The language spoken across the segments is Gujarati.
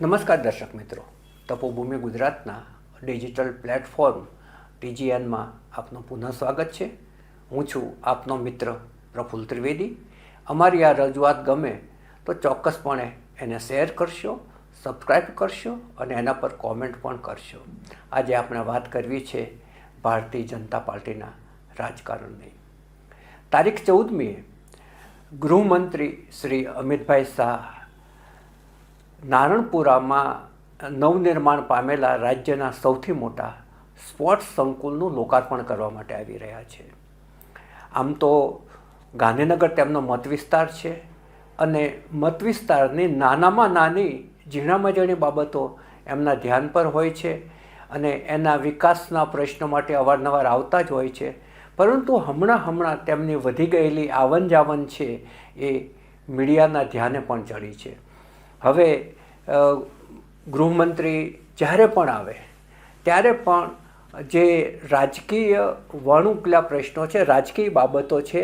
નમસ્કાર દર્શક મિત્રો. તપોભૂમિ ગુજરાતના ડિજિટલ પ્લેટફોર્મ ટીજીએનમાં આપનું પુનઃ સ્વાગત છે. હું છું આપનો મિત્ર પ્રફુલ્લ ત્રિવેદી. અમારી આ રજૂઆત ગમે તો ચોક્કસપણે એને શેર કરશો સબસ્ક્રાઈબ કરશો અને એના પર કોમેન્ટ પણ કરશો. આજે આપણે વાત કરવી છે ભારતીય જનતા પાર્ટીના રાજકારણની. તારીખ ચૌદમીએ ગૃહમંત્રી શ્રી અમિતભાઈ શાહ નારણપુરામાં નવનિર્માણ પામેલા રાજ્યના સૌથી મોટા સ્પોર્ટ્સ સંકુલનું લોકાર્પણ કરવા માટે આવી રહ્યા છે. આમ તો ગાંધીનગર તેમનો મત વિસ્તાર છે અને મત વિસ્તારની નાનામાં નાની ઝીણામાં ઝીણી બાબતો એમના ધ્યાન પર હોય છે અને એના વિકાસના પ્રશ્નો માટે અવારનવાર આવતા જ હોય છે. પરંતુ હમણાં હમણાં તેમની વધી ગયેલી આવન જાવન છે એ મીડિયાના ધ્યાને પણ ચડી છે. હવે ગૃહમંત્રી જ્યારે પણ આવે, ત્યારે પણ જે રાજકીય વણુકલા પ્રશ્નો છે, રાજકીય બાબતો છે,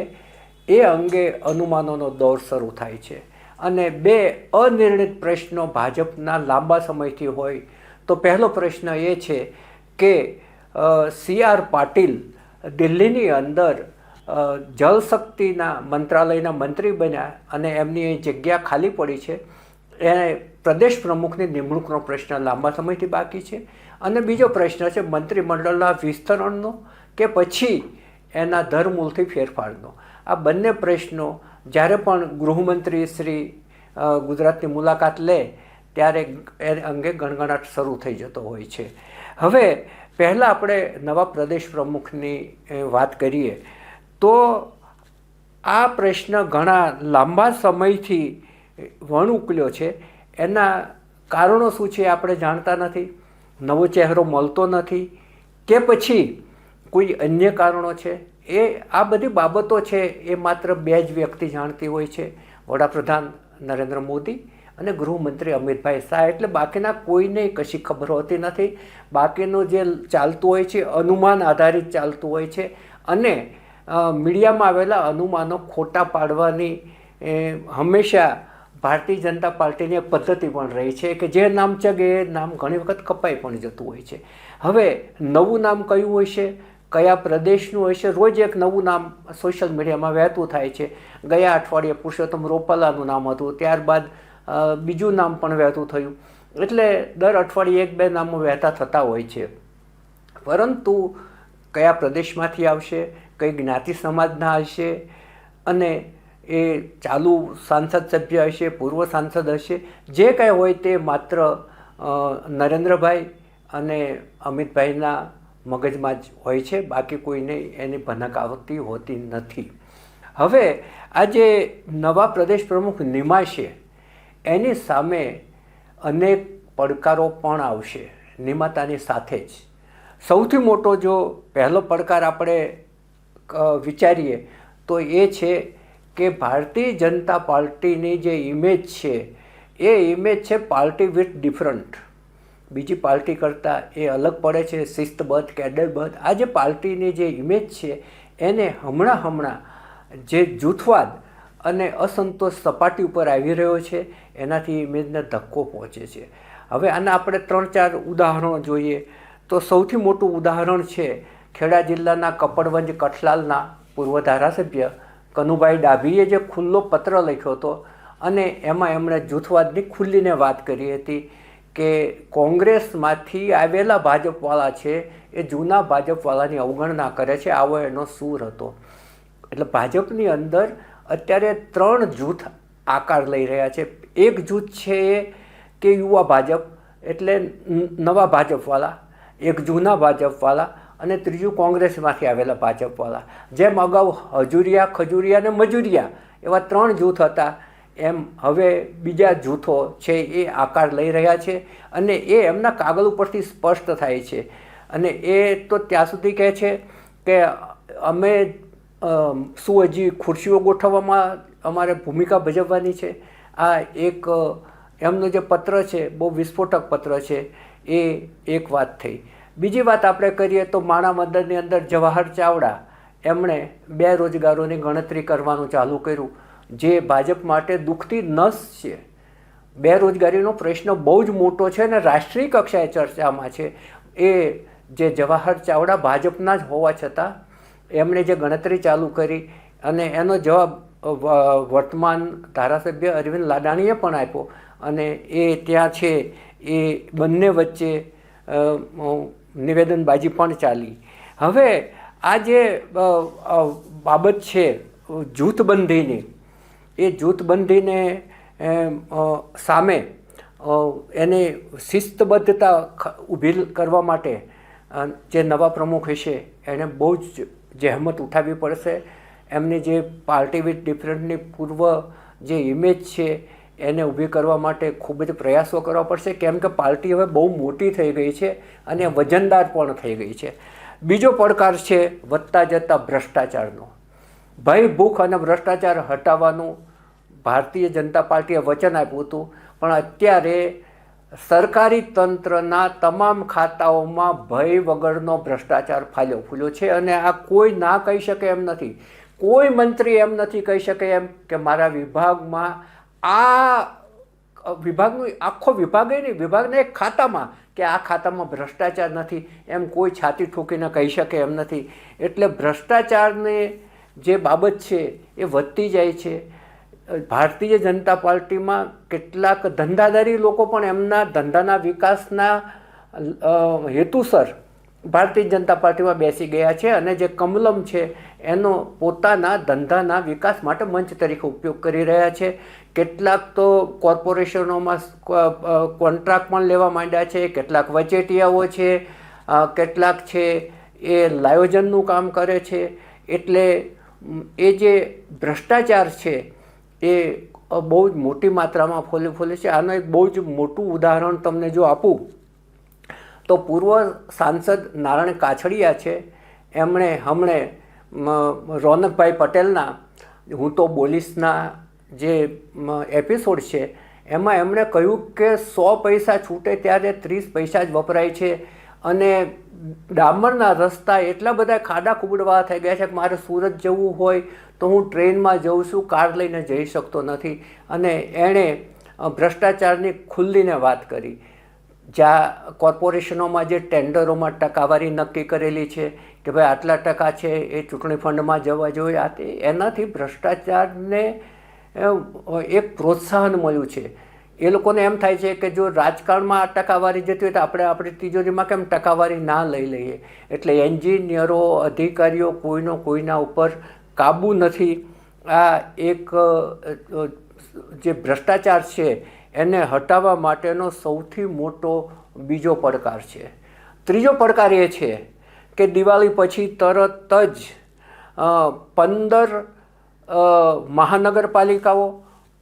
એ અંગે અનુમાનોનો દોર શરૂ થાય છે. અને બે અનિર્ણિત પ્રશ્નો ભાજપના લાંબા સમયથી હોય, તો પહેલો પ્રશ્ન એ છે કે સી આર પાટીલ દિલ્હીની અંદર જલશક્તિના મંત્રાલયના મંત્રી બન્યા અને એમની જગ્યા ખાલી પડી છે એ પ્રદેશ પ્રમુખની નિમણૂકનો પ્રશ્ન લાંબા સમયથી બાકી છે. અને બીજો પ્રશ્ન છે મંત્રીમંડળના વિસ્તરણનો કે પછી એના ધરમૂળથી ફેરફારનો. આ બંને પ્રશ્નો જ્યારે પણ ગૃહમંત્રી શ્રી ગુજરાતની મુલાકાત લે, ત્યારે એ અંગે ગણગણાટ શરૂ થઈ જતો હોય છે. હવે પહેલાં આપણે નવા પ્રદેશ પ્રમુખની વાત કરીએ. તો આ પ્રશ્ન ઘણા લાંબા સમયથી વણ ઉકલ્યો છે. એના કારણો શું છે આપણે જાણતા નથી. નવો ચહેરો મળતો નથી કે પછી કોઈ અન્ય કારણો છે. એ આ બધી બાબતો છે એ માત્ર બે જ વ્યક્તિ જાણતી હોય છે. વડાપ્રધાન નરેન્દ્ર મોદી અને ગૃહમંત્રી અમિતભાઈ શાહ. એટલે બાકીના કોઈને કશી ખબર હોતી નથી. બાકીનું જે ચાલતું હોય છે, અનુમાન આધારિત ચાલતું હોય છે અને મીડિયામાં આવેલા અનુમાનો ખોટા પાડવાની હંમેશા ભારતીય જનતા પાર્ટીની એક પદ્ધતિ પણ રહી છે કે જે નામ ચગે એ નામ ઘણી વખત કપાઈ પણ જતું હોય છે. હવે નવું નામ કયું હોય છે? કયા પ્રદેશનું હોય છે? રોજ એક નવું નામ સોશિયલ મીડિયામાં વહેતું થાય છે. ગયા અઠવાડિયે પુરુષોત્તમ રોપાલાનું નામ હતું, ત્યારબાદ બીજું નામ પણ વહેતું થયું. એટલે દર અઠવાડિયે એક બે નામો વહેતા થતા હોય છે. પરંતુ કયા પ્રદેશમાંથી આવશે? કઈ જ્ઞાતિ સમાજના હશે? અને એ ચાલુ સાંસદ સભ્ય હશે, પૂર્વ સાંસદ હશે, જે કંઈ હોય તે માત્ર નરેન્દ્રભાઈ અને અમિતભાઈના મગજમાં જ હોય છે. બાકી કોઈને એની ભનક આવતી હોતી નથી. હવે આ જે નવા પ્રદેશ પ્રમુખ નિમાશે એની સામે અનેક પડકારો પણ આવશે નિમાતાની સાથે જ. સૌથી મોટો જો પહેલો પડકાર આપણે વિચારીએ તો એ છે કે ભારતીય જનતા પાર્ટીની જે ઇમેજ છે, એ ઇમેજ છે પાર્ટી વિથ ડિફરન્ટ બીજી પાર્ટી કરતાં એ અલગ પડે છે, શિસ્તબદ્ધ, કેડરબદ્ધ. આ જે પાર્ટીની જે ઇમેજ છે, એને હમણાં હમણાં જે જૂથવાદ અને અસંતોષ સપાટી ઉપર આવી રહ્યો છે, એનાથી ઇમેજને ધક્કો પહોંચે છે. હવે આના આપણે ત્રણ ચાર ઉદાહરણો જોઈએ. તો સૌથી મોટું ઉદાહરણ છે, ખેડા જિલ્લાના કપડવંજ કઠલાલના પૂર્વ ધારાસભ્ય કનુભાઈ ડાભીએ જે ખુલ્લો પત્ર લખ્યો હતો અને એમાં એમણે જૂથવાદની ખુલ્લીને વાત કરી હતી કે કોંગ્રેસમાંથી આવેલા ભાજપવાળા છે એ જૂના ભાજપવાળાની અવગણના કરે છે, આવો એનો સૂર હતો. એટલે ભાજપની અંદર અત્યારે ત્રણ જૂથ આકાર લઈ રહ્યા છે. એક જૂથ છે એ કે યુવા ભાજપ, એટલે નવા ભાજપવાળા, એક જૂના ભાજપવાળા અને ત્રીજું કોંગ્રેસમાંથી આવેલા ભાજપવાળા. જેમ અગાઉ હજુરિયા, ખજુરિયા અને મજુરિયા એવા ત્રણ જૂથ હતા. એમ હવે બીજા જૂથો છે એ આકાર લઈ રહ્યા છે અને એ એમના કાગળ ઉપરથી સ્પષ્ટ થાય છે. અને એ તો ત્યાં સુધી કહે છે કે અમે શું હજી ખુરશીઓ ગોઠવવામાં અમારે ભૂમિકા ભજવવાની છે? આ એક એમનો જે પત્ર છે, બહુ વિસ્ફોટક પત્ર છે, એ એક વાત થઈ. બીજી વાત આપણે કરીએ તો માણા મંદિરની અંદર જવાહર ચાવડા એમણે બેરોજગારોની ગણતરી કરવાનું ચાલુ કર્યું, જે ભાજપ માટે દુઃખતી નસ છે. બેરોજગારીનો પ્રશ્ન બહુ જ મોટો છે અને રાષ્ટ્રીય કક્ષાએ ચર્ચામાં છે. એ જે જવાહર ચાવડા ભાજપના જ હોવા છતાં એમણે જે ગણતરી ચાલુ કરી અને એનો જવાબ વર્તમાન ધારાસભ્ય અરવિંદ લાડાણીએ પણ આપ્યો અને એ ત્યાં છે, એ બંને વચ્ચે નિવેદનબાજી પણ ચાલી. હવે આ જે બાબત છે જૂથબંધીની એ જૂથબંધીને સામે એની શિસ્તબદ્ધતા ઊભી કરવા માટે જે નવા પ્રમુખ હશે એણે બહુ જ જહેમત ઉઠાવવી પડશે. એમની જે પાર્ટી વિથ ડિફરન્ટની પૂર્વ જે ઇમેજ છે એને ઊભી કરવા માટે ખૂબ જ પ્રયાસો કરવા પડશે. કેમ કે પાર્ટી હવે બહુ મોટી થઈ ગઈ છે અને વજનદાર પણ થઈ ગઈ છે. બીજો પડકાર છે વધતા જતા ભ્રષ્ટાચારનો. ભય, ભૂખ અને ભ્રષ્ટાચાર હટાવવાનું ભારતીય જનતા પાર્ટીએ વચન આપ્યું હતું. પણ અત્યારે સરકારી તંત્રના તમામ ખાતાઓમાં ભય વગરનો ભ્રષ્ટાચાર ફાલ્યો ફૂલ્યો છે અને આ કોઈ ના કહી શકે એમ નથી. કોઈ મંત્રી એમ નથી કહી શકે એમ કે મારા વિભાગમાં આ વિભાગનું, આખો વિભાગ નહીં, વિભાગના એક ખાતામાં કે આ ખાતામાં ભ્રષ્ટાચાર નથી, એમ કોઈ છાતી ઠોકીને કહી શકે એમ નથી. એટલે ભ્રષ્ટાચારને જે બાબત છે એ વધતી જાય છે. ભારતીય જનતા પાર્ટીમાં કેટલાક ધંધાદારી લોકો પણ એમના ધંધાના વિકાસના હેતુસર ભારતીય જનતા પાર્ટીમાં બેસી ગયા છે અને જે કમલમ છે, એનો પોતાના ધંધાના વિકાસ માટે મંચ તરીકે ઉપયોગ કરી રહ્યા છે. કેટલાક તો કોર્પોરેશનોમાં કોન્ટ્રાક્ટ પણ લેવા માંડ્યા છે, કેટલાક વચેટિયાઓ છે કેટલાક છે, એ લાયોજનનું કામ કરે છે. એટલે એ જે ભ્રષ્ટાચાર છે, એ બહુ જ મોટી માત્રામાં ફોલે ફોલે છે. આનું એક બહુ જ મોટું ઉદાહરણ તમને જો આપું તો પૂર્વ સાંસદ નારાયણ કાછડિયા છે. એમણે હમણે રોનકભાઈ પટેલના, હું તો બોલીશના જે એપિસોડ છે, એમાં એમણે કહ્યું કે સો પૈસા છૂટે ત્યારે ત્રીસ પૈસા જ વપરાય છે. અને ડામરના રસ્તા એટલા બધા ખાડા કુબડવા થઈ ગયા છે કે મારે સુરત જવું હોય તો હું ટ્રેનમાં જઉં છું, કાર લઈને જઈ શકતો નથી. અને એણે ભ્રષ્ટાચારની ખુલ્લીને વાત કરી. જ્યાં કોર્પોરેશનોમાં જે ટેન્ડરોમાં ટકાવારી નક્કી કરેલી છે કે ભાઈ આટલા ટકા છે એ ચૂંટણી ફંડમાં જવા જોઈએ, આ તે એનાથી ભ્રષ્ટાચારને એક પ્રોત્સાહન મળ્યું છે. એ લોકોને એમ થાય છે કે જો રાજકારણમાં આ ટકાવારી જતી હોય તો આપણે આપણી તિજોરીમાં કેમ ટકાવારી ના લઈ લઈએ? એટલે એન્જિનિયરો, અધિકારીઓ કોઈનો કોઈના ઉપર કાબૂ નથી. આ એક જે ભ્રષ્ટાચાર છે એને હટાવવા માટેનો સૌથી મોટો બીજો પડકાર છે. ત્રીજો પડકાર એ છે કે દિવાળી પછી તરત જ પંદર મહાનગરપાલિકાઓ,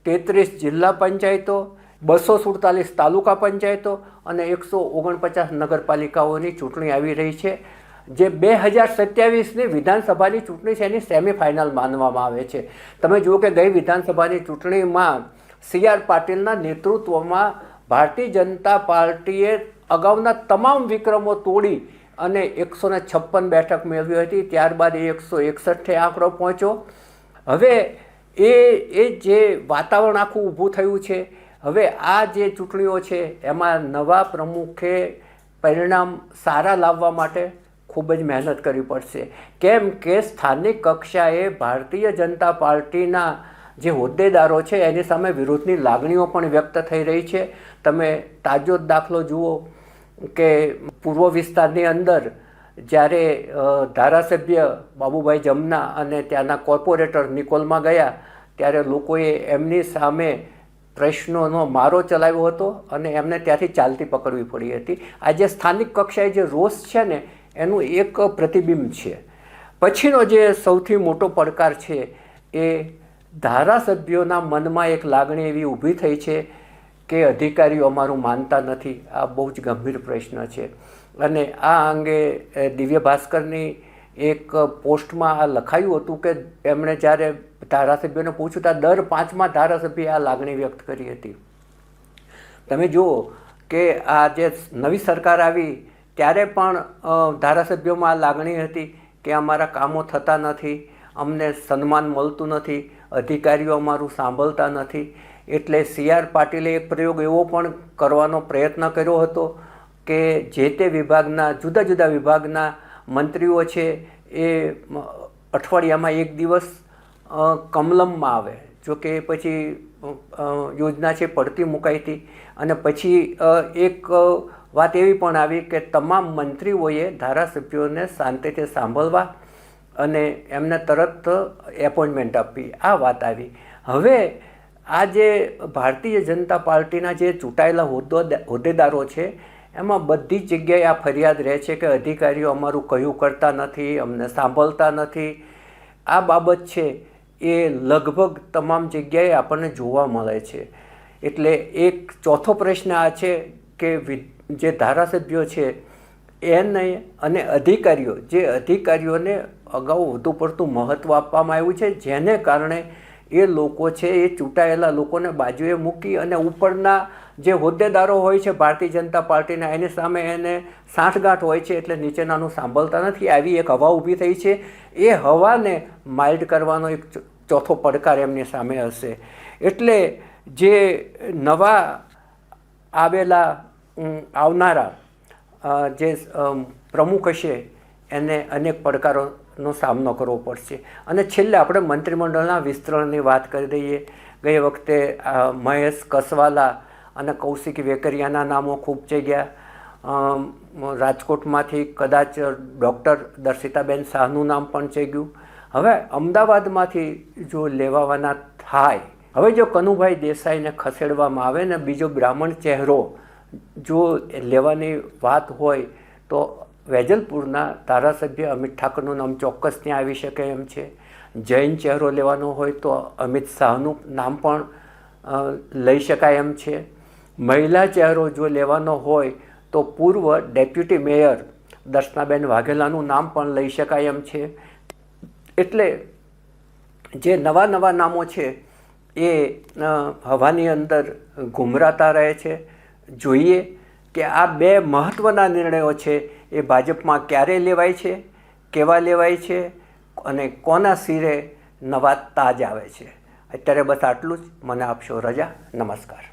તેત્રીસ જિલ્લા પંચાયતો, બસો સુડતાલીસ તાલુકા પંચાયતો અને એકસો ઓગણપચાસ નગરપાલિકાઓની ચૂંટણી આવી રહી છે, જે બે હજાર સત્યાવીસની વિધાનસભાની ચૂંટણી છે એની સેમિફાઇનલ માનવામાં આવે છે. તમે જુઓ કે ગઈ વિધાનસભાની ચૂંટણીમાં સી આર પાટીલના નેતૃત્વમાં ભારતીય જનતા પાર્ટીએ અગાઉના તમામ વિક્રમો તોડી અને એકસો ને છપ્પન બેઠક મેળવી હતી. ત્યારબાદ એ એકસો એકસઠે આંકડો પહોંચ્યો. હવે એ એ જે વાતાવરણ આખું ઊભું થયું છે, હવે આ જે ચૂંટણીઓ છે, એમાં નવા પ્રમુખે પરિણામ સારા લાવવા માટે ખૂબ જ મહેનત કરવી પડશે. કેમ કે સ્થાનિક કક્ષાએ ભારતીય જનતા પાર્ટીના જે હોદ્દેદારો છે, એની સામે વિરોધની લાગણીઓ પણ વ્યક્ત થઈ રહી છે. તમે તાજો જ દાખલો જુઓ કે પૂર્વ વિસ્તારની અંદર જ્યારે ધારાસભ્ય બાબુભાઈ જમના અને ત્યાંના કોર્પોરેટર નિકોલમાં ગયા, ત્યારે લોકોએ એમની સામે પ્રશ્નોનો મારો ચલાવ્યો હતો અને એમને ત્યાંથી ચાલતી પકડવી પડી હતી. આજે સ્થાનિક કક્ષાએ જે રોષ છે ને, એનું એક પ્રતિબિંબ છે. પછીનો જે સૌથી મોટો પડકાર છે એ ધારાસભ્યોના મનમાં એક લાગણી એવી ઊભી થઈ છે કે અધિકારીઓ અમારું માનતા નથી. આ બહુ જ ગંભીર પ્રશ્ન છે. અને આ અંગે દિવ્ય ભાસ્કરની એક પોસ્ટમાં આ લખાયું હતું કે એમણે જ્યારે ધારાસભ્યોને પૂછ્યું ત્યાં દર પાંચમા ધારાસભ્યએ આ લાગણી વ્યક્ત કરી હતી. તમે જુઓ કે આ જે નવી સરકાર આવી ત્યારે પણ ધારાસભ્યોમાં આ લાગણી હતી કે અમારા કામો થતા નથી, અમને સન્માન મળતું નથી અધિકારીઓ અમારું સાંભળતા નથી. એટલે સી આર પાટીલે એક પ્રયોગ એવો પણ કરવાનો પ્રયત્ન કર્યો હતો કે જે તે વિભાગના, જુદા જુદા વિભાગના મંત્રીઓ છે એ અઠવાડિયામાં એક દિવસ કમલમમાં આવે. જો કે પછી યોજના છે પડતી મુકાઈ હતી. અને પછી એક વાત એવી પણ આવી કે તમામ મંત્રીઓએ ધારાસભ્યોને શાંતિથી સાંભળવા અને એમને તરત એપોઇન્ટમેન્ટ આપી. આ વાત આવી. હવે આ જે ભારતીય જનતા પાર્ટીના જે ચૂંટાયેલા હોદ્દો હોદ્દેદારો છે, એમાં બધી જગ્યાએ આ ફરિયાદ રહે છે કે અધિકારીઓ અમારું કહ્યું કરતા નથી, અમને સાંભળતા નથી. આ બાબત છે, એ લગભગ તમામ જગ્યાએ આપણને જોવા મળે છે. એટલે એક ચોથો પ્રશ્ન આ છે કે જે ધારાસભ્યો છે, એને અને અધિકારીઓ, જે અધિકારીઓને અગાઉ વધુ પડતું મહત્ત્વ આપવામાં આવ્યું છે. જેને કારણે એ લોકો છે, એ ચૂંટાયેલા લોકોને બાજુએ મૂકી અને ઉપરના જે હોદ્દેદારો હોય છે, ભારતીય જનતા પાર્ટીના, એની સામે એને સાંઠગાંઠ હોય છે એટલે નીચેનાનું સાંભળતા નથી. આવી એક હવા ઊભી થઈ છે. એ હવાને માઇલ્ડ કરવાનો એક ચોથો પડકાર એમની સામે હશે. એટલે જે નવા આવેલા આવનારા જે પ્રમુખ હશે એને અનેક પડકારોનો સામનો કરવો પડશે. અને છેલ્લે આપણે મંત્રીમંડળના વિસ્તરણની વાત કરી દઈએ. ગઈ વખતે મહેશ કસવાલા અને કૌશિક વેકરિયાના નામો ખૂબ જગ્યા ગયા. રાજકોટમાંથી કદાચ ડૉક્ટર દર્શિતાબેન શાહનું નામ પણ ચેગ્યું હવે અમદાવાદમાંથી જો લેવાવાના થાય, હવે જો કનુભાઈ દેસાઈને ખસેડવામાં આવે ને બીજો બ્રાહ્મણ ચહેરો જો લેવાની વાત હોય, તો વેજલપુરના ધારાસભ્ય અમિત ઠાકરનું નામ ચોક્કસ ત્યાં આવી શકે એમ છે. જૈન ચહેરો લેવાનો હોય તો અમિત શાહનું નામ પણ લઈ શકાય એમ છે. મહિલા ચહેરો જો લેવાનો હોય તો પૂર્વ ડેપ્યુટી મેયર દર્શનાબેન વાઘેલાનું નામ પણ લઈ શકાય એમ છે. એટલે જે નવા નવા નામો છે એ હવાની અંદર ઘૂમરાતા રહે છે. જોઈએ કે આ બે મહત્ત્વના નિર્ણયો છે એ ભાજપમાં ક્યારે લેવાય છે, કેવા લેવાય છે અને કોના સિરે નવા તાજ આવે છે. અત્યારે બસ આટલું જ. મને આપશો રજા. નમસ્કાર.